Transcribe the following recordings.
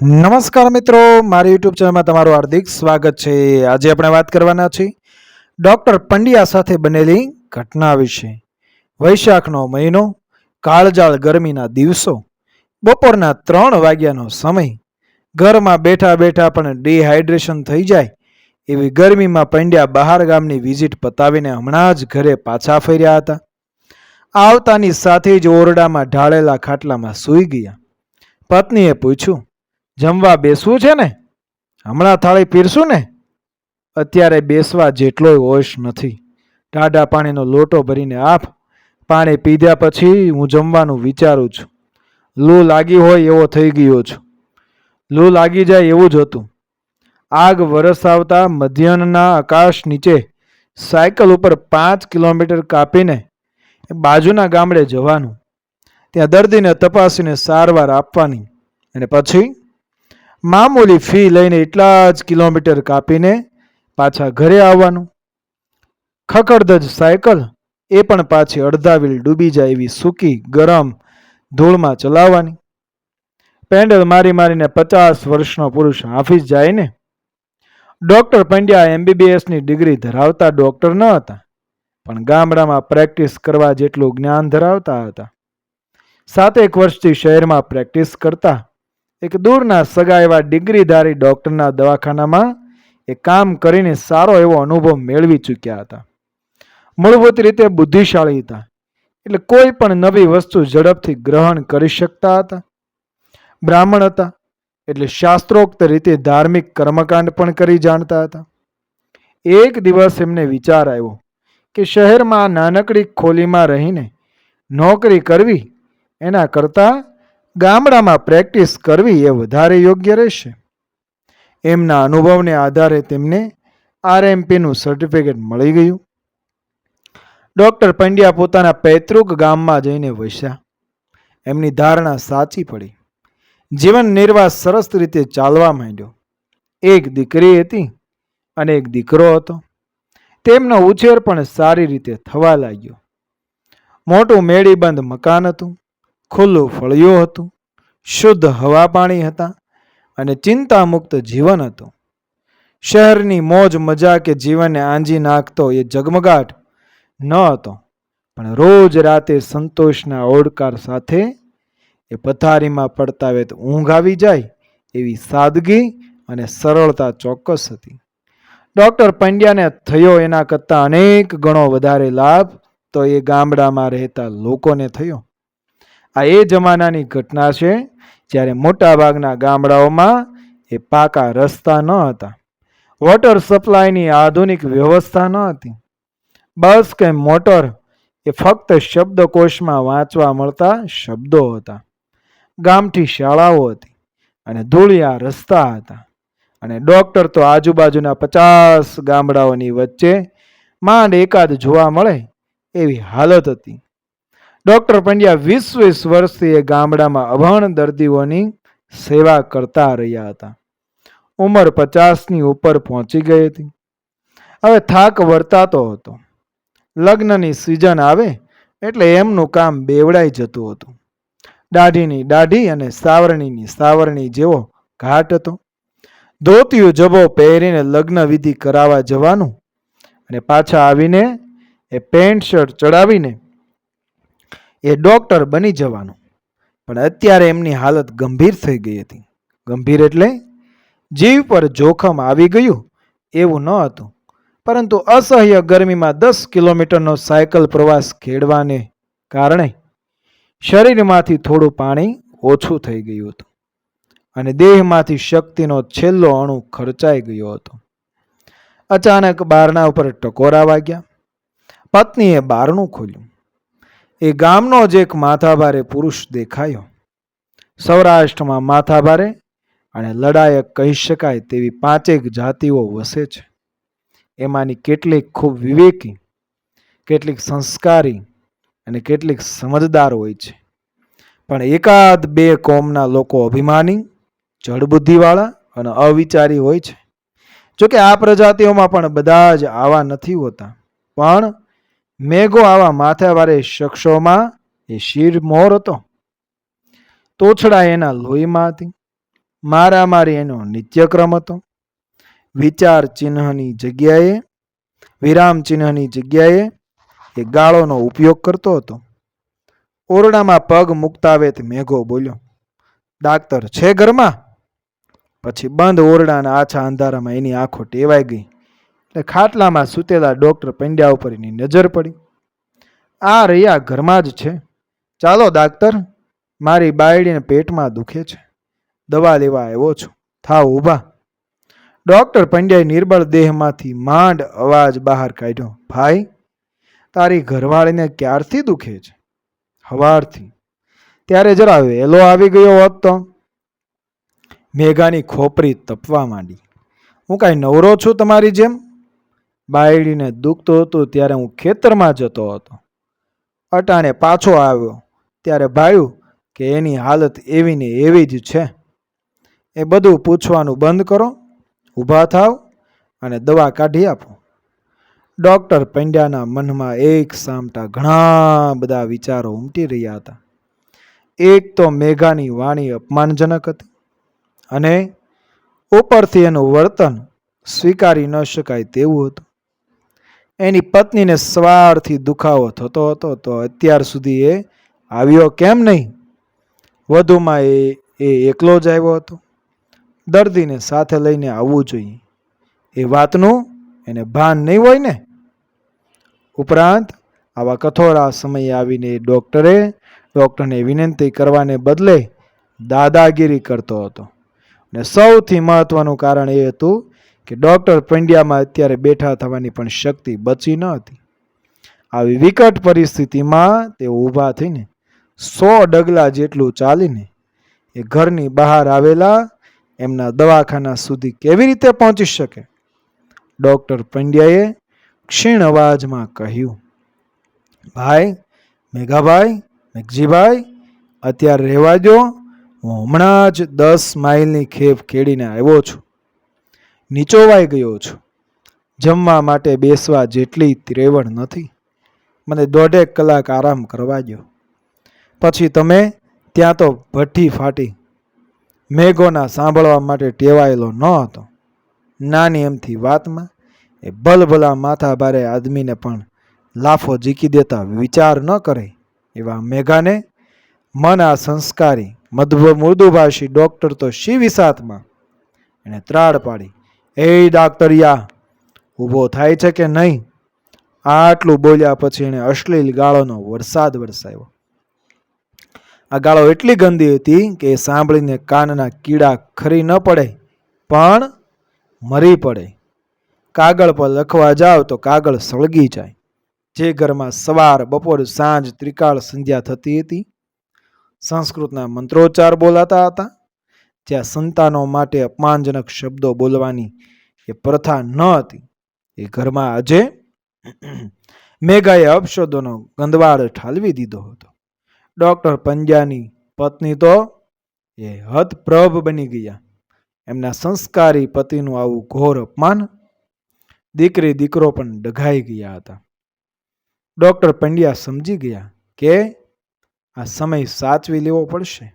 નમસ્કાર મિત્રો, મારી યુટ્યુબ ચેનલમાં તમારું હાર્દિક સ્વાગત છે. આજે આપણે વાત કરવાના છીએ ડૉક્ટર પંડ્યા સાથે બનેલી ઘટના વિશે. વૈશાખનો મહિનો, કાળજાળ ગરમીના દિવસો, બપોરના ત્રણ વાગ્યાનો સમય. ઘરમાં બેઠા બેઠા પણ ડિહાઇડ્રેશન થઈ જાય એવી ગરમીમાં પંડ્યા બહાર ગામની વિઝિટ પતાવીને હમણાં જ ઘરે પાછા ફર્યા હતા. આવતાની સાથે જ ઓરડામાં ઢાળેલા ખાટલામાં સૂઈ ગયા. પત્નીએ પૂછ્યું જમવા બેસવું છે ને? હમણાં થાળી પીરશું ને? અત્યારે બેસવા જેટલોય હોશ નથી. ટાઢા પાણીનો લોટો ભરીને આપ. પાણી પીધ્યા પછી હું જમવાનું વિચારું છું. લૂ લાગી હોય એવો થઈ ગયો છું. લૂ લાગી જાય એવું જ હતું. આગ વરસાવતા મધ્યાહનના આકાશ નીચે સાયકલ ઉપર પાંચ કિલોમીટર કાપીને બાજુના ગામડે જવાનું. ત્યાં દર્દીને તપાસીને સારવાર આપવાની. અને પછી? મામૂલી ફી લઈને એટલા જ કિલોમીટર કાપીને પાછા ઘરે આવવાનું. ખખડધજ સાયકલ એ પણ પાછી અડધા વીલ ડૂબી જાય એવી સૂકી, ગરમ ધૂળમાં ચલાવવાની. પેન્ડલ મારી મારીને પચાસ વર્ષનો પુરુષ હાફી જાય ને? ડૉક્ટર પંડ્યા એમબીબીએસની ડિગ્રી ધરાવતા ડૉક્ટર ન હતા, પણ ગામડામાં પ્રેક્ટિસ કરવા જેટલું જ્ઞાન ધરાવતા હતા. સાતેક વર્ષથી શહેરમાં પ્રેક્ટિસ કરતા એક દૂરના સગા એવા ડિગ્રીધારી ડૉક્ટરના દવાખાનામાં એ કામ કરીને સારો એવો અનુભવ મેળવી ચૂક્યા હતા. મૂળભૂત રીતે બુદ્ધિશાળી હતા. એટલે કોઈ પણ નવી વસ્તુ ઝડપથી ગ્રહણ કરી શકતા હતા. બ્રાહ્મણ હતા. એટલે શાસ્ત્રોક્ત રીતે ધાર્મિક કર્મકાંડ પણ કરી જાણતા હતા. એક દિવસ એમને વિચાર આવ્યો કે શહેરમાં નાનકડી ખોલીમાં રહીને નોકરી કરવી એના કરતાં ગામડામાં પ્રેક્ટિસ કરવી એ વધારે યોગ્ય રહેશે. એમના અનુભવને આધારે તેમને આરએમપીનું સર્ટિફિકેટ મળી ગયું. ડૉક્ટર પંડ્યા પોતાના પૈતૃક ગામમાં જઈને વસ્યા. એમની ધારણા સાચી પડી. જીવન નિર્વાહ સરસ રીતે ચાલવા માંડ્યો. એક દીકરી હતી અને એક દીકરો હતો. તેમનો ઉછેર પણ સારી રીતે થવા લાગ્યો. મોટું મેળીબંધ મકાન હતું. ખુલ્લું ફળિયું હતું, શુદ્ધ હવા પાણી હતા અને ચિંતામુક્ત જીવન હતું. શહેરની મોજ મજા કે જીવનને આંજી નાખતો એ જગમગાટ ન હતો, પણ રોજ રાતે સંતોષના ઓડકાર સાથે એ પથારીમાં પડતા વેત ઊંઘ આવી જાય એવી સાદગી અને સરળતા ચોક્કસ હતી. ડૉક્ટર પંડ્યાને થયો એના કરતાં અનેક ગણો વધારે લાભ તો એ ગામડામાં રહેતા લોકોને થયો. આ એ જમાનાની ઘટના છે જ્યારે મોટાભાગના ગામડાઓમાં એ પાકા રસ્તા ન હતા. વોટર સપ્લાયની આધુનિક વ્યવસ્થા ન હતી. બસ કે મોટર એ ફક્ત શબ્દકોશમાં વાંચવા મળતા શબ્દો હતા. ગામથી શાળાઓ હતી અને ધૂળિયા રસ્તા હતા. અને ડૉક્ટર તો આજુબાજુના પચાસ ગામડાઓની વચ્ચે માંડ એકાદ જોવા મળે એવી હાલત હતી. ડોક્ટર પંડ્યા વીસ વીસ વર્ષથી એ ગામડામાં અભણ દર્દીઓની સેવા કરતા રહ્યા હતા. ઉંમર પચાસની ઉપર પહોંચી ગઈ હતી. હવે થાક વર્તાતો હતો. લગ્નની સિઝન આવે એટલે એમનું કામ બેવડાઈ જતું હતું. દાઢીની દાઢી અને સાવરણીની સાવરણી જેવો ઘાટ હતો. ધોતિયું જબો પહેરીને લગ્ન વિધિ કરાવવા જવાનું અને પાછા આવીને એ પેન્ટ શર્ટ ચડાવીને એ ડોક્ટર બની જવાનું. પણ અત્યારે એમની હાલત ગંભીર થઈ ગઈ હતી. ગંભીર એટલે જીવ પર જોખમ આવી ગયું એવું ન હતું. પરંતુ અસહ્ય ગરમીમાં દસ કિલોમીટરનો સાયકલ પ્રવાસ ખેડવાને કારણે શરીરમાંથી થોડું પાણી ઓછું થઈ ગયું હતું. અને દેહમાંથી શક્તિનો છેલ્લો અણુ ખર્ચાઈ ગયો હતો. અચાનક બારણા ઉપર ટકોરા વાગ્યા. પત્નીએ બારણું ખોલ્યું. એ ગામનો જ એક માથાભારે પુરુષ દેખાયો. સૌરાષ્ટ્રમાં માથાભારે અને લડાયક કહી શકાય તેવી પાંચેક જાતિઓ વસે છે. એમાંની કેટલીક ખૂબ વિવેકી, કેટલીક સંસ્કારી અને કેટલીક સમજદાર હોય છે. પણ એકાદ બે કોમના લોકો અભિમાની જળબુદ્ધિવાળા અને અવિચારી હોય છે. જોકે આ પ્રજાતિઓમાં પણ બધા જ આવા નથી હોતા. પણ મેઘો આવા માથાવારે શખ્સોમાં એ શિર મોર હતો. તોછડા એના લોહીમાં હતી મારામારી એનો નિત્યક્રમ હતો. વિચાર ચિહ્નની જગ્યાએ, વિરામ ચિહ્નની જગ્યાએ એ ગાળોનો ઉપયોગ કરતો હતો. ઓરડામાં પગ મૂકતા વેત મેઘો બોલ્યો ડાક્ટર છે ઘરમાં? પછી બંધ ઓરડાના આછા અંધારામાં એની આંખો ટેવાઈ ગઈ. એટલે ખાટલામાં સૂતેલા ડૉક્ટર પંડ્યા ઉપર એની નજર પડી. આ રહ્યા ઘરમાં જ છે. ચાલો ડાક્ટર, મારી બાયડીને પેટમાં દુખે છે. દવા લેવા આવ્યો છું. થાવ ઊભા. ડૉક્ટર પંડ્યાએ નિર્બળ દેહમાંથી માંડ અવાજ બહાર કાઢ્યો. ભાઈ, તારી ઘરવાળીને ક્યારથી દુખે છે? હવારથી. ત્યારે જરા વહેલો આવી ગયો હોત તો. મેઘાની ખોપરી તપવા માંડી. હું કાંઈ નવરો છું તમારી જેમ? બાયડીને દુખતું હતું ત્યારે હું ખેતરમાં જતો હતો. અટાણે પાછો આવ્યો ત્યારે ભાળ્યું કે એની હાલત એવી ને એવી જ છે. એ બધું પૂછવાનું બંધ કરો, ઊભા થાવ અને દવા કાઢી આપો. ડૉક્ટર પંડ્યાના મનમાં એક સામટા ઘણા બધા વિચારો ઉમટી રહ્યા હતા. એક તો મેઘાની વાણી અપમાનજનક હતી અને ઉપરથી એનું વર્તન સ્વીકારી ન શકાય તેવું હતું. એની પત્નીને સવારથી દુખાવો થતો હતો, તો અત્યાર સુધી એ આવ્યો કેમ નહીં? વધુમાં એ એ એકલો જ આવ્યો હતો. દર્દીને સાથે લઈને આવવું જોઈએ. એ વાતનું એને ભાન નહીં હોય ને? ઉપરાંત આવા કઠોરા સમયે આવીને ડૉક્ટરે, ડૉક્ટરને વિનંતી કરવાને બદલે દાદાગીરી કરતો હતો. અને સૌથી મહત્વનું કારણ એ હતું કે ડૉક્ટર પંડ્યામાં અત્યારે બેઠા થવાની પણ શક્તિ બચી ન હતી. આવી વિકટ પરિસ્થિતિમાં તે ઊભા થઈને સો ડગલા જેટલું ચાલીને એ ઘરની બહાર આવેલા એમના દવાખાના સુધી કેવી રીતે પહોંચી શકે? ડૉક્ટર પંડ્યાએ ક્ષીણ અવાજમાં કહ્યું, ભાઈ, મેઘાભાઈ, મેઘજીભાઈ, અત્યારે રહેવા દો હું હમણાં જ દસ માઇલની ખેપ ખેડીને આવ્યો છું. નીચોવાઈ ગયો છું. જમવા માટે બેસવા જેટલી ત્રેવડ નથી. મને દોઢેક કલાક આરામ કરવા દો પછી તમે ત્યાં તો ભઠ્ઠી ફાટી મેઘોના સાંભળવા માટે ટેવાયેલો ન હતો. નાની એમથી વાતમાં એ ભલભલા માથા ભારે આદમીને પણ લાફો ઝીકી દેતા વિચાર ન કરે એવા મેઘાને મન આ સંસ્કારી મધુ મૃદુભાષી ડૉક્ટર તો શિવિસાતમાં એણે ત્રાડ પાડી. એ ડાક્ટરિયા ઊભો થાય છે કે નહીં? આટલું બોલ્યા પછી એણે અશ્લીલ ગાળોનો વરસાદ વરસાવ્યો. આ ગાળો એટલી ગંદી હતી કે એ સાંભળીને કાનના કીડા ખરી ન પડે, પણ મરી પડે. કાગળ પર લખવા જાવ તો કાગળ સળગી જાય. જે ઘરમાં સવાર, બપોર, સાંજ, ત્રિકાળ સંધ્યા થતી હતી, સંસ્કૃતના મંત્રોચ્ચાર બોલાતા હતા. જ્યાં સંતાનો માટે અપમાનજનક શબ્દો બોલવાની એ પ્રથા ન હતી. એ ઘરમાં આજે મેઘાએ અપશબ્દોનો ગંદવાડ ઠાલવી દીધો હતો. ડૉક્ટર પંજાની પત્ની તો એ હતપ્રભ બની ગયા. એમના સંસ્કારી પતિનું આવું ઘોર અપમાન દીકરી દીકરો પણ ડઘાઈ ગયા હતા. ડૉક્ટર પંડ્યા સમજી ગયા કે આ સમય સાચવી લેવો પડશે.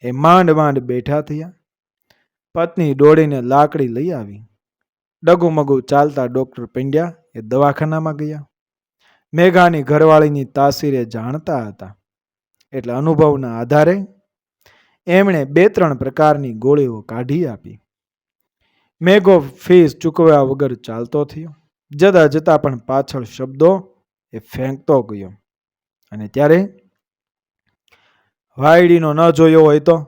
એ માંડ માંડ બેઠા થયા. પત્ની દોડીને લાકડી લઈ આવી. ડગુમગુ ચાલતા ડૉક્ટર પંડ્યા, એ દવાખાનામાં ગયા. મેઘાની ઘરવાળીની તાસીરે જાણતા હતા. એટલે અનુભવના આધારે એમણે બે ત્રણ પ્રકારની ગોળીઓ કાઢી આપી. મેઘો ફીસ ચૂકવ્યા વગર ચાલતો થયો. જતા જતા પણ પાછળ શબ્દો એ ફેંકતો ગયો. અને ત્યારે વાયડીનો ન જોયો હોય તો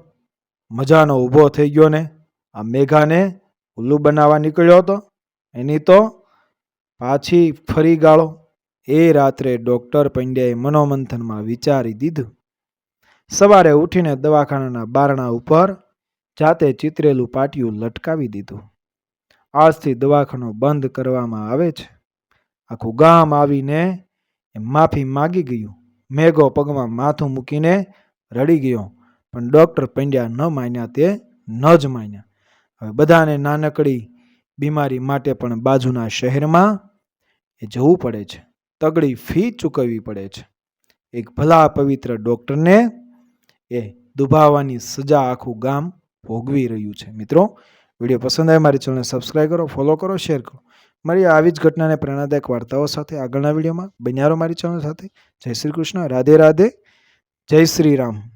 મજાનો ઊભો થઈ ગયો ને. આ મેઘાને ઉલ્લુ બનાવવા નીકળ્યો હતો. એની તો પાછી ફરી ગાળો. એ રાત્રે ડૉક્ટર પંડ્યાએ મનોમંથનમાં વિચારી દીધું. સવારે ઉઠીને દવાખાનાના બારણા ઉપર જાતે ચિતરેલું પાટિયું લટકાવી દીધું. આજથી દવાખાનો બંધ કરવામાં આવે છે. આખું ગામ આવીને માફી માગી ગયું. મેઘો પગમાં માથું મૂકીને રડી ગયો. પણ ડૉક્ટર પંડ્યા ન માન્યા તે ન જ માન્યા. હવે બધાને નાનકડી બીમારી માટે પણ બાજુના શહેરમાં એ જવું પડે છે. તગડી ફી ચૂકવવી પડે છે. એક ભલા પવિત્ર ડૉક્ટરને એ દુભાવવાની સજા આખું ગામ ભોગવી રહ્યું છે. મિત્રો, વીડિયો પસંદ આવે મારી ચેનલને સબસ્ક્રાઈબ કરો ફોલો કરો શેર કરો. મારી આવી જ ઘટનાને પ્રેરણાદાયક વાર્તાઓ સાથે આગળના વિડીયોમાં બન્યારો મારી ચેનલ સાથે. જય શ્રી કૃષ્ણ. રાધે રાધે. જય શ્રી રામ